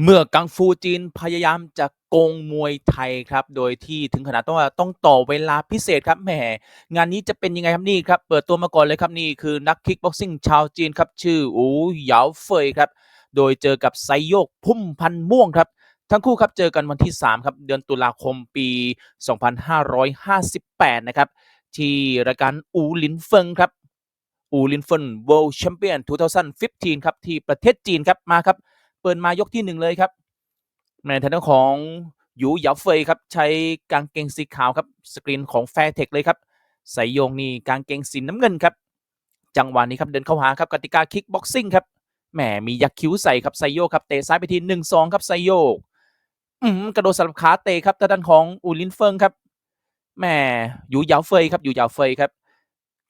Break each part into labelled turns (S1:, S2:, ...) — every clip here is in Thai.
S1: เมื่อกังฟูจีนพยายามจะโกงมวยไทยครับ โดยที่ถึงขนาดต้องต้องต่อเวลาพิเศษครับแหมงานนี้จะเป็นยังไงครับนี่ครับ เปิดตัวมาก่อนเลยครับนี่คือนักคิกบ็อกซิ่งชาวจีนครับ ชื่ออูเหยาเฟยครับ โดยเจอกับไซโยกพุ่มพันม่วงครับ ทั้งคู่ครับเจอกันวันที่ 3 ครับ เดือนตุลาคมปี 2558 นะครับ ที่รายการอูหลินเฟิงครับอูหลินเฟิน World Champion 2015 ครับที่ประเทศจีนครับมาครับ เปิดมายกที่หนึ่งเลยครับ ในทางด้านของหยูหยาเฟยครับ ใช้กางเกงสีขาวครับ สกรีนของแฟร์เทคเลยครับใส่โยงนี่กางเกงสีน้ำเงินครับ จังหวะนี้ครับเดินเข้าหาครับกติกาคิกบ็อกซิ่งครับแหมมียักคิ้วใส่ครับไซโยครับเตะซ้ายไปทีหนึ่งสองครับไซโยกอืมกระโดดสลับขาเตะครับทางด้านของอูลินเฟิงครับแหมหยูเหยาเฟยครับหยูเหยาเฟยครับ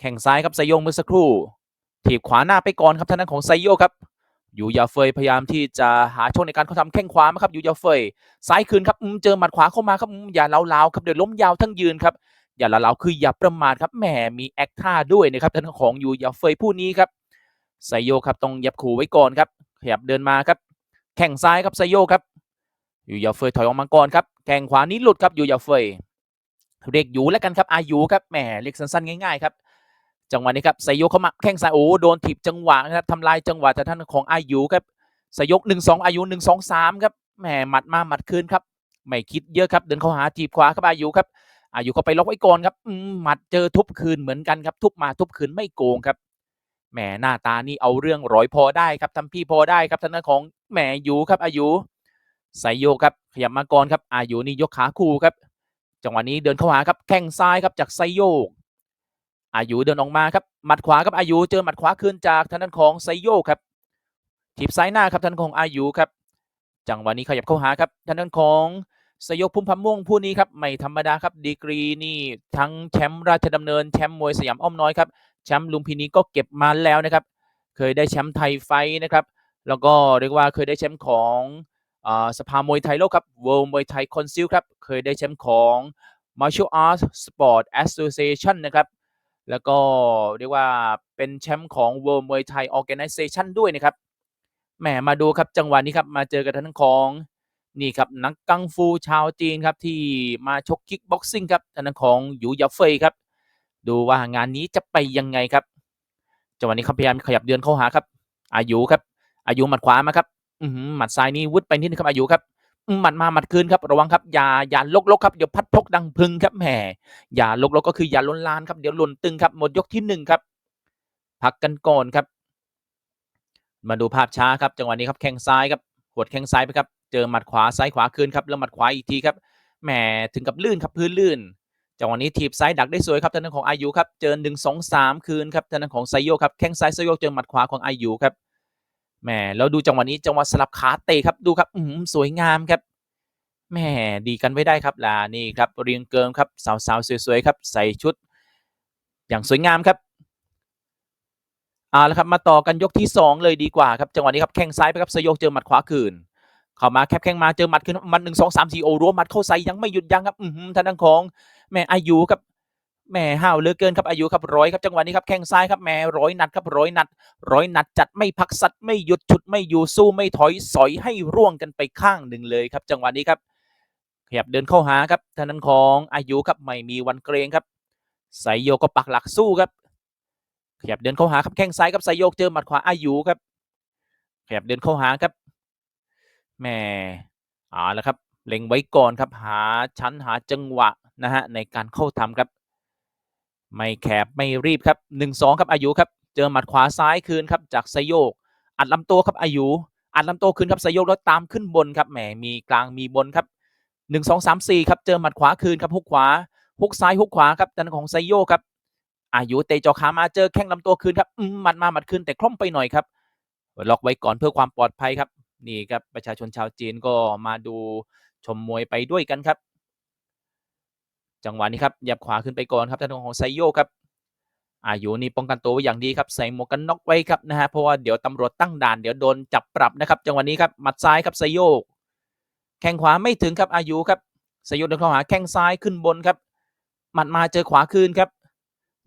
S1: แข่งซ้ายครับไซโยงเมื่อสักครู่ถีบขวาหน้าไปก่อนครับทางด้านของไซโยครับ ยู่ยาเฟยพยายามที่จะหาช่องในการเขาทำแข้งขวาครับอยู่ยาเฟยซ้ายคืนครับอืมเจอหมัดขวาเข้ามาครับอืมอย่าเล้าๆครับเดี๋ยวล้มยาวทั้งยืนครับอย่าเล้าๆคืออย่าประมาทครับแหมมีแอคท่าด้วยนะครับทางด้านของอยู่ยาเฟยผู้นี้ครับไซโยครับต้องยับขู่ไว้ก่อนครับขยับเดินมาครับ แข่งซ้ายครับไซโยครับอยู่ยาเฟยถอยออกมาก่อนครับแข่งขวานี้หลุดครับอยู่ยาเฟยเรียกอยู่แล้วกันครับอายุครับแหมเรียกสั้นๆง่ายๆครับ จังหวะนี้ครับไซโยกเข้ามาแข้งซ้ายโอ้โดนถีบจังหวะนะครับทำลายจังหวะจากท่านของอายุครับไซโยกหนึ่งสองอายุหนึ่งสองสามครับแหมหมัดมาหมัดคืนครับไม่คิดเยอะครับเดินเข้าหาจีบขวาครับอายุครับ อายุเขาไปล็อกไว้ก่อนครับหมัดเจอทุบคืนเหมือนกันครับ ทุบมาทุบคืนไม่โกงครับแหมหน้าตานี่เอาเรื่องร้อยพอได้ครับทำพี่พอได้ครับท่านของแหมยูครับ อายุไซโยครับขยับมาก่อนครับอายุนี่ยกขาคู่ครับ จังหวะนี้เดินเข้าหาครับแข้งซ้ายครับจากไซโย อายุเดินออกมาครับหมัดขวาครับอายุเจอหมัดขวาคืนจากทางด้านของไซโยครับถีบซ้ายหน้าครับทางด้านของอายุครับ จังหวะนี้ขยับเข้าหาครับทางด้านของไซโยกพุ่มพันม่วงผู้นี้ครับไม่ธรรมดาครับดีกรีนี่ทั้งแชมป์ราชดำเนินแชมป์มวยสยามอ้อมน้อยครับแชมป์ลุมพินีก็เก็บมาแล้วนะครับ เคยได้แชมป์ไทยไฟนะครับแล้วก็เรียกว่าเคยได้แชมป์ของสภามวยไทยโลกครับ World มวยไทยคอนซิลครับเคยได้แชมป์ของ Martial Arts Sport Association นะครับ แล้วก็เรียกว่าเป็นแชมป์ของ World Muay Thai Organization ด้วยนะครับแหมมาดูครับจังหวะนี้ครับมาเจอกับทั้งของนี่ครับนักกังฟูชาวจีนครับที่มาชกคิกบ็อกซิ่งครับทางของหยูหยาเฟยครับ ดูว่างานนี้จะไปยังไงครับจังหวะนี้เขาพยายามขยับเดินเข้าหาครับ อายุครับ อายุหมัดขวามาครับหมัดซ้ายนี้วุดไปนิดนึงครับอายุครับ หมัดมาหมัดคืนครับระวังครับอย่าอย่าลกลกครับเดี๋ยวพัดพกดังพึงครับแหมอย่าลกลกก็คืออย่าล้นลานครับเดี๋ยวหล่นตึงครับหมดยกที่หนึ่งครับ พักกันก่อนครับ มาดูภาพช้าครับ จังหวะนี้ครับแข้งซ้ายครับหวดแข้งซ้ายไปครับ เจอหมัดขวาซ้ายขวาคืนครับแล้วหมัดขวาอีกทีครับแหมถึงกับลื่นครับพื้นลื่นจังหวะนี้ถีบซ้ายดักได้สวยครับทางด้านของอายุครับเจอหนึ่งสองสามคืนครับทางด้านของไซโยครับแข้งซ้ายไซโยเจอหมัดขวาของอายุครับ แหมแล้วดูจังหวะนี้จังหวะสลับขาเตะครับดูครับอืมสวยงามครับแม่ดีกันไว้ได้ครับล่ะนี่ครับเรียงเกิมครับสาวๆสวยๆครับใส่ชุด อย่างสวยงามครับเอาละครับมาต่อกันยกที่ 2 เลยดีกว่าครับจังหวะนี้ครับแข้งซ้ายไปครับสยกเจอหมัดขวาคืนเข้ามาแคบแข้งมาเจอหมัดขึ้นมันหนึ่งสองสามสี่โอรัวหมัดเข้าใส่ยังไม่หยุดยั้งครับอืมทางด้านของแม่อายุครับ แม่ห้าวเหลือเกินครับอายุครับร้อยครับจังหวะนี้ครับแข้งซ้ายครับแม่ร้อยนัดครับร้อยนัดร้อยนัดจัดไม่พักสัตไม่หยุดชุดไม่อยู่สู้ไม่ถอยสอยให้ร่วงกันไปข้างหนึ่งเลยครับ จังหวะนี้ครับขยับเดินเข้าหาครับทางนั้นของอายุครับไม่มีวันเกรงครับไซโยก็ปักหลักสู้ครับ ขยับเดินเข้าหาครับแข้งซ้ายครับไซโยกเจอหมัดขวาอายุครับ ขยับเดินเข้าหาครับแม่เอาละครับเล็งไว้ก่อนครับหาชั้นหาจังหวะนะฮะในการเข้าทำครับ ไม่แคบไม่รีบครับหนึ่งสองครับอายุครับ เจอหมัดขวาซ้ายคืนครับจากไซโยก อัดลำตัวครับอายุ อัดลำตัวคืนครับไซโยกแล้วตามขึ้นบนครับแหมมีกลางมีบนครับหนึ่งสองสามสี่ครับเจอหมัดขวาคืนครับฮุกขวาฮุกซ้ายฮุกขวาครับดันของไซโยครับ อายุเตะจอขามาเจอแข้งลำตัวคืนครับหมัดมาหมัดคืนแต่คล่อมไปหน่อยครับล็อกไว้ก่อนเพื่อความปลอดภัยครับนี่ครับประชาชนชาวจีนก็มาดูชมมวยไปด้วยกันครับ จังหวะนี้ครับหยับขวาขึ้นไปก่อนครับทางของไซโยครับอายุนี่ป้องกันตัวไว้อย่างดีครับใส่หมวกกันน็อกไว้ครับนะฮะเพราะว่าเดี๋ยวตำรวจตั้งด่านเดี๋ยวโดนจับปรับนะครับ จังหวะนี้ครับหมัดซ้ายครับไซโยกแข้งขวาไม่ถึงครับอายุครับสยุดเดินเข้าหาแข้งซ้ายขึ้นบนครับหมัดมาเจอขวาคืนครับ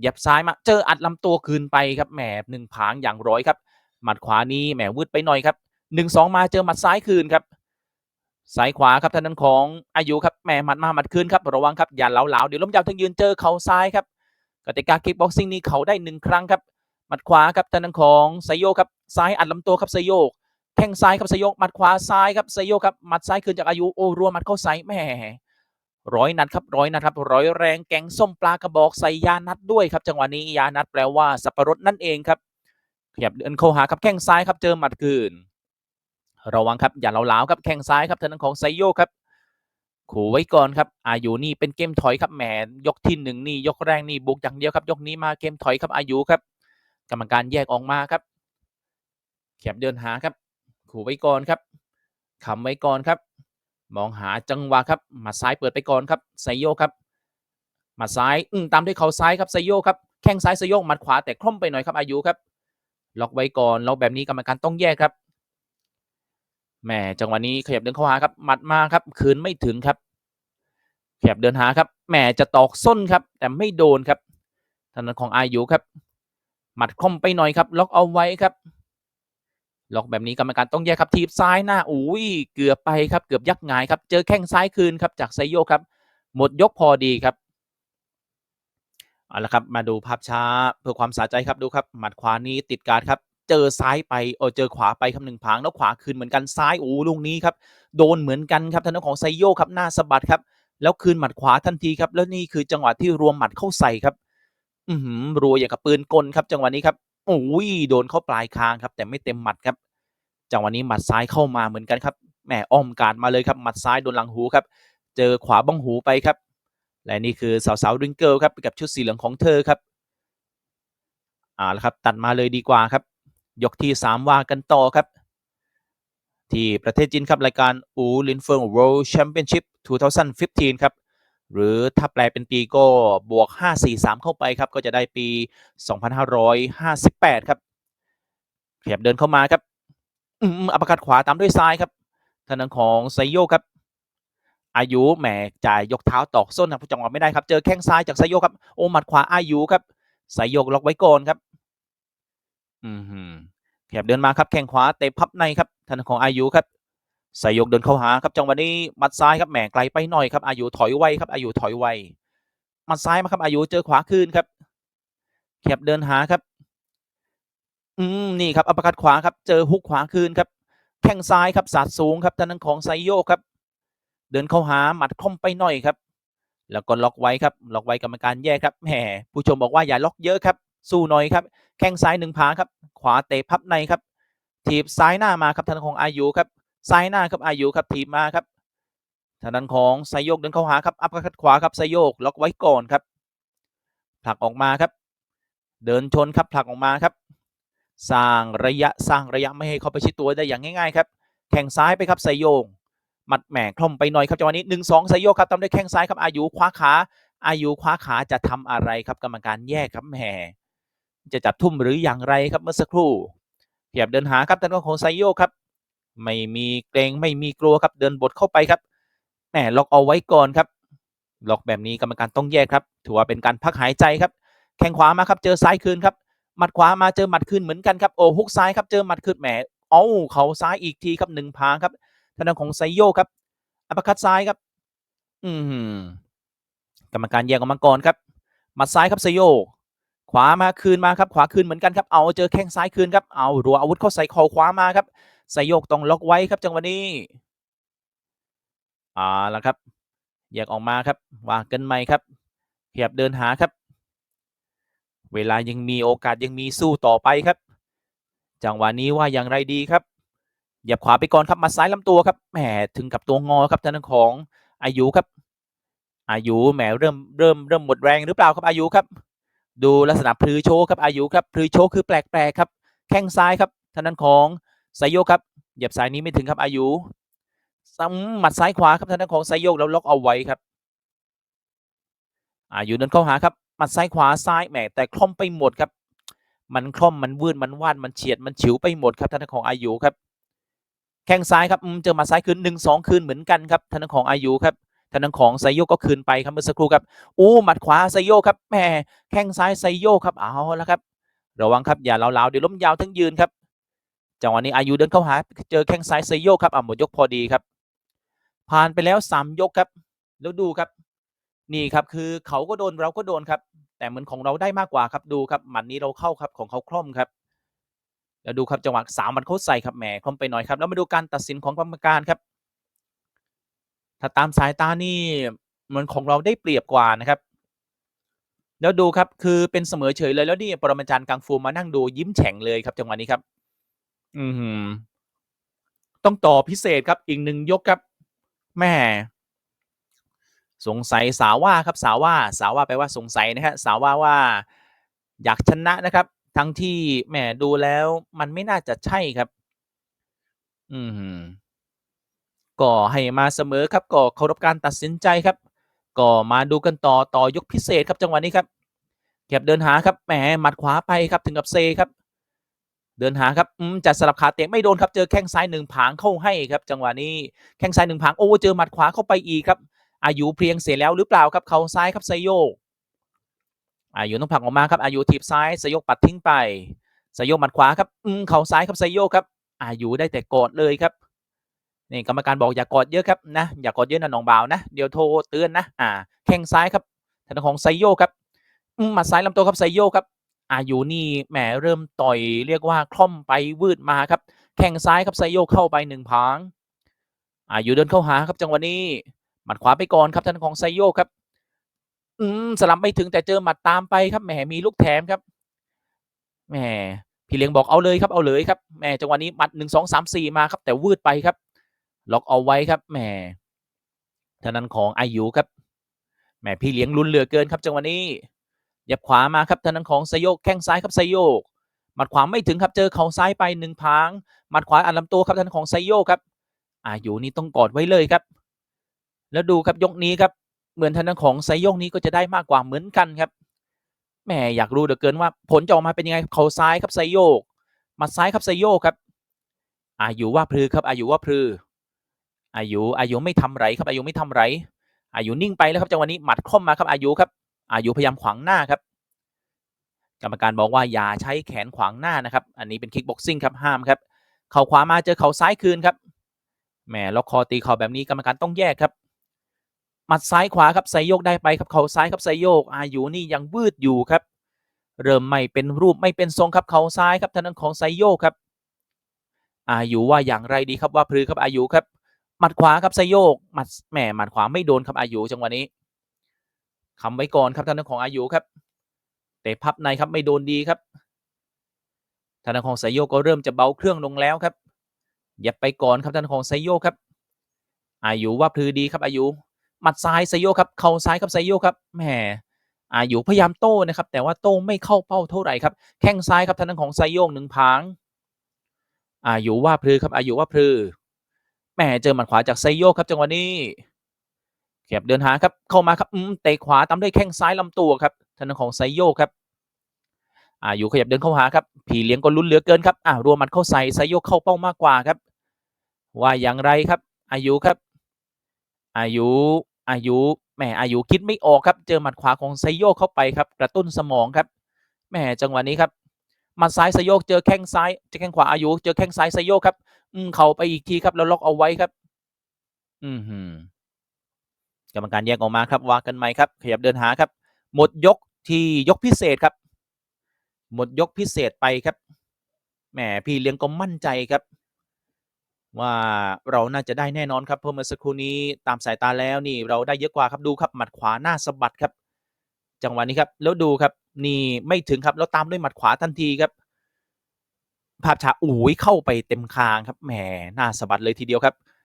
S1: หยับซ้ายมาเจออัดลำตัวคืนไปครับแหมหนึ่งผางอย่างร้อยครับหมัดขวานี้แหมวืดไปหน่อยครับหนึ่งสองมาเจอหมัดซ้ายคืนครับ ซ้ายขวาครับท่างด้นของอายุครับแหม่หมัดมาหมัดคืนครับระวังครับอย่าเหลาๆเดี๋ยวล้มยาวทั้งยืนเจอเข่าซ้ายครับกติกาคิกบ็อกซิ่งนี้เขาได้หนึ่งครั้งครับหมัดขวาครับท่างด้นของไซโยครับซ้ายอัดลำตัวครับไซโยกแข้งซ้ายครับไซโยกหมัดขวาซ้ายครับไซโยกครับหมัดซ้ายคืนจากอายุโอ้รัวหมัดเข้าใส่แหม่ร้อยนัดครับร้อยนัดครับร้อยแรงแกงส้มปลากระบอกใส่ยานัดด้วยครับ จังหวะนี้ยานัดแปลว่าสับปะรดนั่นเองครับขยับเดินเข้าหาครับแข้งซ้ายครับเจอหมัดคืน ระวังครับอย่าเหลาๆครับแข้งซ้ายครับทางด้านของไซโยครับขู่ไว้ก่อนครับอายุนี่เป็นเกมถอยครับแหมยกที่หนึ่งนี่ยกแรกนี่บุกอย่างเดียวครับ ยกนี้มาเกมถอยครับอายุครับ กรรมการแยกออกมาครับแขบเดินหาครับ ขู่ไว้ก่อนครับคำไว้ก่อนครับ มองหาจังหวะครับมาซ้ายเปิดไปก่อนครับไซโยครับมาซ้ายอืตามด้วยเข่าซ้ายครับไซโยครับแข้งซ้ายไซโยมัดขวาแต่คล่อมไปหน่อยครับอายุครับ ล็อกไว้ก่อนล็อกแบบนี้กรรมการต้องแยกครับ แหมจังหวะนี้ขยับเดินเข้าหาครับหมัดมาครับ คืนไม่ถึงครับขยับเดินหาครับแหมจะตอกส้นครับ แต่ไม่โดนครับทางด้านของอายุครับ หมัดคล่อมไปหน่อยครับ ล็อกเอาไว้ครับ ล็อกแบบนี้กรรมการต้องแยกครับทีบซ้ายหน้าอุ้ยเกือบไปครับ เกือบยักหงายครับ เจอแข้งซ้ายคืนครับ จากไซโยครับ หมดยกพอดีครับเอาละครับ มาดูภาพช้าเพื่อความสะใจครับดูครับ หมัดขวานี้ติดการครับ เจอซ้ายไปเออเจอขวาไปครับหนึ่งผางแล้วขวาคืนเหมือนกันซ้ายโอ้ลูกนี้ครับโดนเหมือนกันครับทางด้านของไซโยครับหน้าสะบัดครับ แล้วคืนหมัดขวาทันทีครับ แล้วนี่คือจังหวะที่รวมหมัดเข้าใส่ครับ อือหือรัวอย่างกับปืนกลครับ จังหวะนี้ครับโอ้ยโดนเข้าปลายคางครับ แต่ไม่เต็มหมัดครับ จังหวะนี้หมัดซ้ายเข้ามาเหมือนกันครับแหมอ้อมการมาเลยครับหมัดซ้ายโดนหลังหูครับ เจอขวาบ้องหูไปครับ และนี่คือสาวๆริงเกิลครับกับชุดสีเหลืองของเธอครับอ่าแล้วครับ ตัดมาเลยดีกว่าครับ ยกที่ 3 ว่ากันต่อครับ ที่ประเทศจีนครับ รายการอูลินเฟิง World Championship 2015 ครับ หรือถ้าแปลเป็นปีก็บวก 543 เข้าไปครับ ก็จะได้ปี 2558 ครับขยับเดินเข้ามาครับอัปคัดขวาตามด้วยซ้ายครับทางด้านของไซโยครับ อายุแหมจ่ายยกเท้าตอกส้นครับจังหวะไม่ได้ครับ เจอแข้งซ้ายจากไซโยครับ โอหมัดขวาอายุครับไซโยกล็อกไว้ก่อนครับ อืมขยับเดินมาครับแข้งขวาเตะพับในครับทางด้านของอายุครับไซโยกเดินเข้าหาครับจังหวะนี้หมัดซ้ายครับแหมไกลไปหน่อยครับอายุถอยไวครับอายุถอยไวหมัดซ้ายมาครับอายุเจอขวาคืนครับขยับเดินหาครับ อืมนี่ครับอัปคัดขวาครับ เจอฮุกขวาคืนครับ แข้งซ้ายครับสาดสูงครับทางด้านของไซโยกครับ เดินเข้าหาหมัดค่อมไปหน่อยครับ แล้วก็ล็อกไว้ครับ ล็อกไว้กรรมการแยกครับแหมผู้ชมบอกว่าอย่าล็อกเยอะครับ สู้หน่อยครับ แข้งซ้ายหนึ่งผาครับ ขวาเตะพับในครับ ถีบซ้ายหน้ามาครับทางด้านของอายุครับ ซ้ายหน้าครับอายุครับถีบมาครับทางด้านของไซโยกเดินเข้าหาครับ อัปคัดขวาครับไซโยกล็อกไว้ก่อนครับ ผลักออกมาครับ เดินชนครับผลักออกมาครับ สร้างระยะสร้างระยะไม่ให้เขาไปชิดตัวได้อย่างง่ายๆครับ แข้งซ้ายไปครับไซโยกหมัดแหมคล่อมไปหน่อยครับจังหวะนี้หนึ่งสองไซโยกครับตามด้วยแข้งซ้ายครับอายุคว้าขาอายุคว้าขาจะทำอะไรครับกรรมการแยกครับแหม จะจับทุ่มหรืออย่างไรครับเมื่อสักครู่ขยับเดินหาครับทางด้านของไซโยครับ ไม่มีเกรงไม่มีกลัวครับเดินบทเข้าไปครับแหมล็อกเอาไว้ก่อนครับ ล็อกแบบนี้กรรมการต้องแยกครับ ถือว่าเป็นการพักหายใจครับ แข้งขวามาครับเจอซ้ายคืนครับหมัดขวามาเจอหมัดคืนเหมือนกันครับโอ้ฮุกซ้ายครับเจอหมัดคืนแหมเอ้าเขาซ้ายอีกทีครับหนึ่งพางครับทางด้านของไซโยครับอัปคัดซ้ายครับ อืมกรรมการแยกออกมาก่อนครับหมัดซ้ายครับไซโย ขวามาคืนมาครับขวาคืนเหมือนกันครับเอาเจอแข้งซ้ายคืนครับเอารัวอาวุธเข้าใส่คอขวามาครับไซโยกต้องล็อกไว้ครับจังหวะนี้อ่าแล้วครับแยกออกมาครับวางกันใหม่ครับขยับเดินหาครับ เวลายังมีโอกาสยังมีสู้ต่อไปครับ จังหวะนี้ว่าอย่างไรดีครับเหยียบขวาไปก่อนครับมาซ้ายลำตัวครับแหมถึงกับตัวงอครับทางด้านของอายุครับ อายุแหมเริ่มเริ่มเริ่มหมดแรงหรือเปล่าครับอายุครับ ดูลักษณะพลือโชครับอายุครับพลือโชคือแปลกๆครับ แข้งซ้ายครับทางด้านของไซโยครับเหยียบซ้ายนี้ไม่ถึงครับอายุซ้ำหมัดซ้ายขวาครับทางด้านของไซโยกแล้วล็อกเอาไว้ครับอายุเดินเข้าหาครับหมัดซ้ายขวาซ้ายแหมแต่คล่อมไปหมดครับ มันคล่อมมันวืดมันวาดมันเฉียดมันฉิวไปหมดครับทางด้านของอายุครับแข้งซ้ายครับเจอมาซ้ายคืนหนึ่งสองคืนเหมือนกันครับทางด้านของอายุครับ ทางด้านของไซโยก็คืนไปครับเมื่อสักครู่ครับอู้หมัดขวาไซโยครับแหมแข้งซ้ายไซโยครับเอาแล้วครับ ระวังครับอย่าเหลาๆเดี๋ยวล้มยาวทั้งยืนครับจังหวะนี้อายุเดินเข้าหาเจอแข้งซ้ายไซโยครับอะหมดยกพอดีครับ ผ่านไปแล้วสามยกครับ แล้วดูครับ นี่ครับคือเขาก็โดนเราก็โดนครับ แต่เหมือนของเราได้มากกว่าครับดูครับหมัดนี้เราเข้าครับของเขาคล่อมครับแล้วดูครับจังหวะสามหมันเขาใส่ครับแหมคล่อมไปหน่อยครับแล้วมาดูการตัดสินของกรรมการครับ ถ้าตามสายตานี่มือนของเราได้เปรียบกว่านะครับ แล้วดูครับคือเป็นเสมอเฉยเลยแล้วนี่ปรมาจารย์กังฟูมานั่งดูยิ้มแฉ่งเลยครับจังหวะนี้ครับ อืมต้องต่อพิเศษครับอีกหนึ่งยกครับแม่สงสัยสาวว่าครับสาวว่าสาวว่าแปลว่าสงสัยนะฮะสาวว่าว่า อยากชนะนะครับ ทั้งที่แหมดูแล้วมันไม่น่าจะใช่ครับ อืม ก็ให้มาเสมอครับก็เคารพการตัดสินใจครับก็มาดูกันต่อต่อยกพิเศษครับจังหวะนี้ครับเก็บเดินหาครับแหมหมัดขวาไปครับถึงกับเซครับ เดินหาครับอืมจัดสลับขาเตะไม่โดนครับเจอแข้งซ้ายหนึ่งผางเข้าให้ครับ จังหวะนี้แข้งซ้ายหนึ่งผางโอ้เจอหมัดขวาเข้าไปอีกครับ อายุเพียงเสียแล้วหรือเปล่าครับเข่าซ้ายครับไซโยอายุต้องผักออกมาครับอายุถีบซ้ายไซโยกปัดทิ้งไปไซโยกหมัดขวาครับอืมเข่าซ้ายครับไซโยครับ อายุได้แต่กอดเลยครับ นี่กรรมการบอกอย่ากอดเยอะครับนะอย่ากอดเยอะนะน้องบ่าวนะเดี๋ยวโทรเตือนนะอ่าแข้งซ้ายครับทางของไซโยครับมหมัดซ้ายลำตัวครับไซโยครับอายุนี่แหมเริ่มต่อยเรียกว่าคล่อมไปวืดมาครับ แข้งซ้ายครับไซโยเข้าไปหนึ่งพางอายุเดินเข้าหาครับจังหวะนี้หมัดขวาไปก่อนครับท่านของไซโยครับ อืมสลับไม่ถึงแต่เจอหมัดตามไปครับแหมมีลูกแถมครับแหมพี่เลี้ยงบอกเอาเลยครับเอาเลยครับแหมจังหวะนี้หมัดหนึ่งสองสามสี่มาครับแต่วืดไปครับ ล็อกเอาไว้ครับแหมท่านั้นของอายุครับแหมพี่เลี้ยงลุ้นเหลือเกินครับจังหวะนี้ยับขวามาครับท่านั้นของไซโยกแข้งซ้ายครับไซโยกหมัดขวาไม่ถึงครับเจอเข่าซ้ายไปหนึ่งพางหมัดขวาอันลำตัวครับท่านของไซโยกครับ อายุนี่ต้องกอดไว้เลยครับ แล้วดูครับยกนี้ครับ เหมือนทางด้นของไซโยกนี้ก็จะได้มากกว่าเหมือนกันครับแหมอยากรู้เหลือเกินว่าผลจะออกมาเป็นยังไงเข่าซ้ายครับไซโยกหมัดซ้ายครับไซโยกครับอายุว่าพลือครับอายุว่าพลือ อายุอายุไม่ทำไรครับอายุไม่ทำไรอายุนิ่งไปแล้วครับจังหวะนี้หมัดคมมาครับอายุครับ อายุพยายามขวางหน้าครับ กรรมการบอกว่าอย่าใช้แขนขวางหน้านะครับ อันนี้เป็นคิกบ็อกซิ่งครับห้ามครับ เข่าขวามาเจอเข่าซ้ายคืนครับแหมล็อกคอตีเข่าแบบนี้กรรมการต้องแยกครับหมัดซ้ายขวาครับไซโยกได้ไปครับเข่าซ้ายครับไซโยก อายุนี่ยังวืดอยู่ครับ เริ่มไม่เป็นรูปไม่เป็นทรงครับเข่าซ้ายครับทางด้านของไซโยกครับ อายุว่าอย่างไรดีครับว่าพลือครับอายุครับ หมัดขวาครับไซโยกหมัดแหมหมัดขวาไม่โดนครับอายุจังหวะนี้คำไว้ก่อนครับทางด้านของอายุครับเตะพับในครับไม่โดนดีครับทางด้านของไซโยกก็เริ่มจะเบาเครื่องลงแล้วครับอย่าไปก่อนครับทางด้านของไซโยกครับอายุว่าพลือดีครับอายุหมัดซ้ายไซโยกครับเข่าซ้ายครับไซโยกครับแหมอายุพยายามโต้นะครับ แต่ว่าโต้ไม่เข้าเป้าเท่าไหร่ครับแข้งซ้ายครับทางด้านของไซโยกหนึ่งพางอายุว่าพลือครับอายุว่าพลือ แหมเจอหมัดขวาจากไซโยครับจังหวะนี้เข็บเดินหาครับเข้ามาครับอืมเตะขวาตามด้วยแข้งซ้ายลำตัวครับทางด้านของไซโยครับอายุขยับเดินเข้าหาครับผีเลี้ยงก็ลุ้นเหลือเกินครับอ่ารวมมันเข้าใส่ไซโยเข้าเป้ามากกว่าครับ ว่าอย่างไรครับ อายุครับ อายุอายุแหมอายุคิดไม่ออกครับ เจอหมัดขวาของไซโยเข้าไปครับ กระตุ้นสมองครับแหมจังหวะนี้ครับหมัดซ้ายไซโยกเจอแข้งซ้ายเจอแข้งขวาอายุเจอแข้งซ้ายไซโยกครับ อืม เข่าไปอีกทีครับ แล้วล็อกเอาไว้ครับ อืมหืกรรมการแยกออกมาครับว่ากันไหมครับ ขยับเดินหาครับ หมดยกที่ยกพิเศษครับ หมดยกพิเศษไปครับแหมพี่เลี้ยงก็มั่นใจครับ ว่าเราน่าจะได้แน่นอนครับเพราะเมื่อสักครู่นี้ตามสายตาแล้วนี่เราได้เยอะกว่าครับดูครับหมัดขวาหน้าสะบัดครับ จังหวะนี้ครับ แล้วดูครับ นี่ไม่ถึงครับแล้วตามด้วยหมัดขวาทันทีครับ ภาพช้าอุ้ยเข้าไปเต็มคางครับแหมน่าสะบัดเลยทีเดียวครับ